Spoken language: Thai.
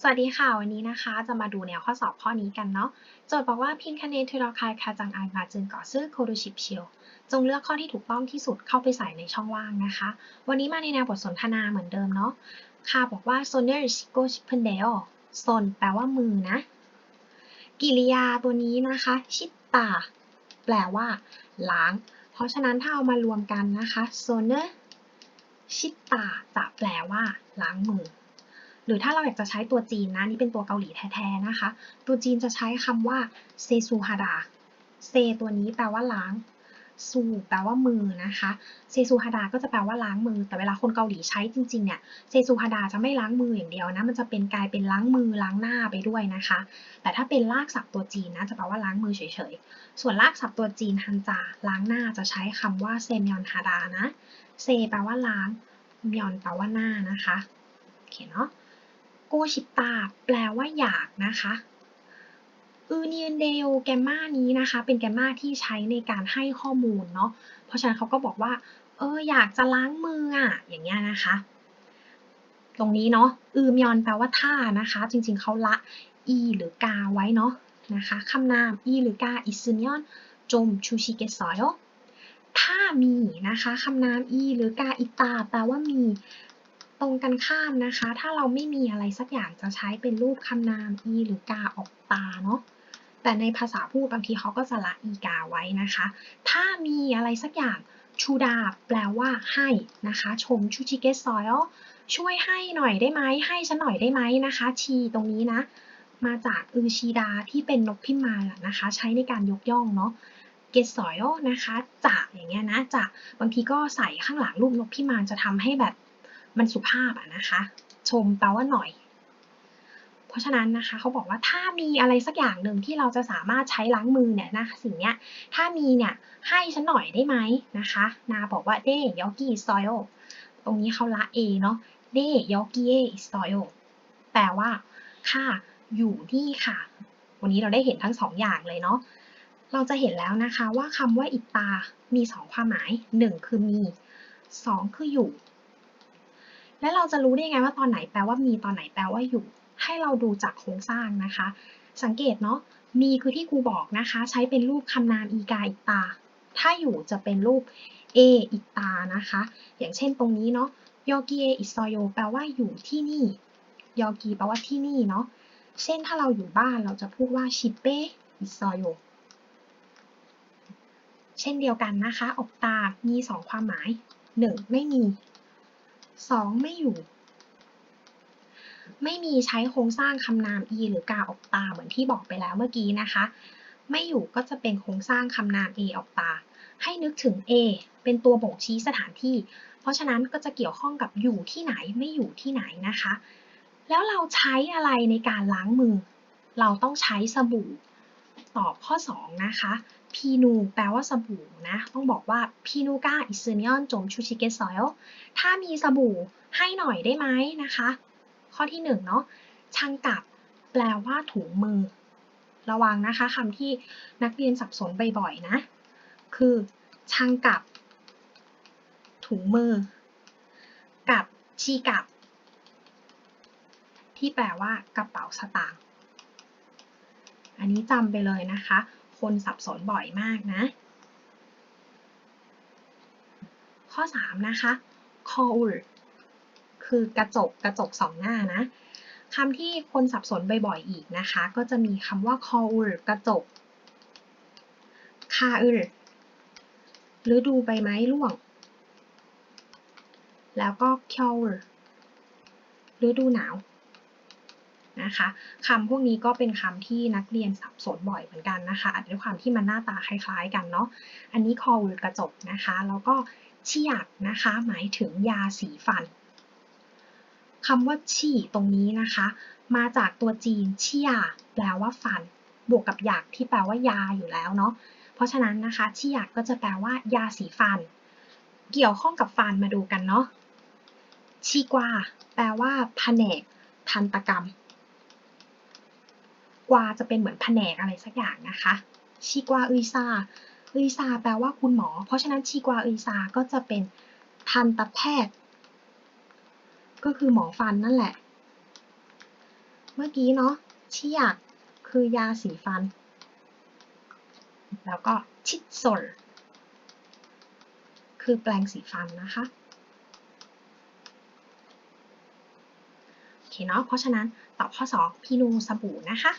สวัสดีค่ะ วันนี้นะคะ จะมาดูแนวข้อสอบข้อนี้กันเนาะโจทย์บอกว่าพินคะเนทุรคายคาจังอามาจึงก่อซื่อโคดูชิปเชียวจงเลือกข้อที่ถูกต้องที่สุดเข้าไปใส่ในช่องว่างนะคะ วันนี้มาในแนวบทสนทนาเหมือนเดิมเนาะค่ะบอกว่าโซเนอร์ชิโกชิเพนเดโอโซนแปลว่ามือนะ กิริยาตัวนี้นะคะ ชิตาแปลว่าล้าง เพราะฉะนั้นถ้าเอามารวมกันนะคะโซเนอร์ชิตาจะแปลว่าล้างมือ หรือถ้าเราอยากจะใช้ตัวจีนนะนี่เป็นตัวเกาหลีแท้ๆนะคะ ตัวจีนจะใช้คำว่าเซซูฮาดาเซตัวนี้แปลว่าล้างซูแปลว่ามือนะคะเซซูฮาดาก็จะแปลว่าล้างมือ แต่เวลาคนเกาหลีใช้จริงๆเนี่ยเซซูฮาดาจะไม่ล้างมืออย่างเดียวนะ มันจะเป็นกลายเป็นล้างมือล้างหน้าไปด้วยนะคะ แต่ถ้าเป็นลากศัพท์ตัวจีนนะจะแปลว่าล้างมือเฉยๆ ส่วนลากศัพท์ตัวจีนฮันจาล้างหน้าจะใช้คำว่าเซมยอนฮาดานะ เซแปลว่าล้างมยอนแปลว่าหน้านะคะ โอเคเนาะ โกชิตาแปลว่าอยากนะคะอืเนียนเดลแกมมานี้นะคะ เป็นแกมมาที่ใช้ในการให้ข้อมูลเนาะเพราะฉะนั้นเขาก็บอกว่า เอออยากจะล้างมืออะอย่างเงี้ยนะคะ ตรงนี้เนาะอืมยอนแปลว่าท่านะคะ จริงๆเขาละอีหรือกาไว้เนาะนะคะคำนามอีหรือกาอิซึนยอนจมชูชิเกสอยถ้ามีนะคะคำนามอีหรือกาอิตาแปลว่ามี รงกันข้ามนะคะ ถ้าเราไม่มีอะไรสักอย่างจะใช้เป็นรูปคำนามอีหรือกาออกตาเนาะแต่ในภาษาพูดบางทีเขาก็จะละอีกาไว้นะคะ ถ้ามีอะไรสักอย่างชูดาแปลว่าให้นะคะ ชมชูชิเกซอยช่วยให้หน่อยได้ไหมให้ฉันหน่อยได้ไหมนะคะ ชีตรงนี้นะ มาจากอือชีดาที่เป็นนกพิมานนะคะ ใช้ในการยกย่องเนาะเกสอยนะคะจะอย่างเงี้ยนะจะบางทีก็ใส่ข้างหลังรูปนกพิมานจะทำให้แบบ มันสุภาพอะนะคะ ชมแปลว่าหน่อย เพราะฉะนั้นนะคะเขาบอกว่าถ้ามีอะไรสักอย่างหนึ่งที่เราจะสามารถใช้ล้างมือเนี่ยนะสิ่งเนี้ยถ้ามีเนี่ยให้ฉันหน่อยได้ไหมนะคะ นาบอกว่าเดยอกี้ซอยตรงนี้เขาละเอเนาะเดยอกี้เอซอยแปลว่าค่ะอยู่นี่ค่ะ วันนี้เราได้เห็นทั้งสองอย่างเลยเนาะเราจะเห็นแล้วนะคะว่าคำว่าอิตา มีสองความหมายหนึ่งคือมีสองคืออยู่ แล้วเราจะรู้ได้ไงว่าตอนไหนแปลว่ามีตอนไหนแปลว่าอยู่ ให้เราดูจากโครงสร้างนะคะ สังเกตเนาะมีคือที่ครูบอกนะคะ ใช้เป็นรูปคำนามอีกาอิตา ถ้าอยู่จะเป็นรูปเออิตานะคะ อย่างเช่นตรงนี้เนาะยอกีเออิซโยแปลว่าอยู่ที่นี่ยอกีแปลว่าที่นี่เนาะเช่นถ้าเราอยู่บ้านเราจะพูดว่าชิเปอิซโยเช่นเดียวกันนะคะ ออกตามีสองความหมาย 1. ไม่มี 2. ไม่อยู่ ไม่มีใช้โครงสร้างคำนาม e หรือกาออกตาเหมือนที่บอกไปแล้วเมื่อกี้นะคะ ไม่อยู่ก็จะเป็นโครงสร้างคำนาม a ออกตา ให้นึกถึง a เป็นตัวบ่งชี้สถานที่ เพราะฉะนั้นก็จะเกี่ยวข้องกับอยู่ที่ไหนไม่อยู่ที่ไหนนะคะ แล้วเราใช้อะไรในการล้างมือ เราต้องใช้สบู่ ตอบข้อ 2 นะคะพีนูแปลว่าสบู่นะ ต้องบอกว่าพีนูก้าอิซึเนียนจมชูชิเกสอยถ้ามีสบู่ให้หน่อยได้ไหมนะคะ ข้อที่1เนาะช่างกับแปลว่าถุงมือ ระวังนะคะคำที่นักเรียนสับสนบ่อยๆนะ คือช่างกับ ถุงมือ กับชีกับ ที่แปลว่ากระเป๋าสตางค์ อันนี้จำไปเลยนะคะ คนสับสนบ่อยมากนะ ข้อ 3 นะคะ c o l คือกระจกกระจกสองหน้านะคำที่คนสับสนบ่อยๆอีกนะคะ ก็จะมีคำว่า c o l กระจกคาอึหรือดูใบไม้ร่วง แล้วก็ k y o หรือดูหนาว นะคะคำพวกนี้ก็เป็นคำที่นักเรียนสับสนบ่อยเหมือนกันนะคะอาจด้วยความที่มันหน้าตาคล้ายๆ กันเนาะอันนี้คอหรือกระจกนะคะแล้วก็เชียกนะคะ หมายถึงยาสีฟันคำว่าฉี่ตรงนี้นะคะ มาจากตัวจีนเชียแปลว่าฟัน บวกกับหยากที่แปลว่ายาอยู่แล้วเนาะเพราะฉะนั้นนะคะเชียกก็จะแปลว่ายาสีฟัน เกี่ยวข้องกับฟันมาดูกันเนาะชีกวาแปลว่าแผนกทันตกรรม กวาจะเป็นเหมือนแผนกอะไรสักอย่างนะคะ ชีกวาอุยซาอุยซาแปลว่าคุณหมอ เพราะฉะนั้นชีกวาอุยซาก็จะเป็นทันตแพทย์ ก็คือหมอฟันนั่นแหละ เมื่อกี้เนาะชียกคือยาสีฟัน แล้วก็ชิดสนคือแปลงสีฟันนะคะโอเคเนาะเพราะฉะนั้นตอบข้อ 2 พินูสบู่นะคะ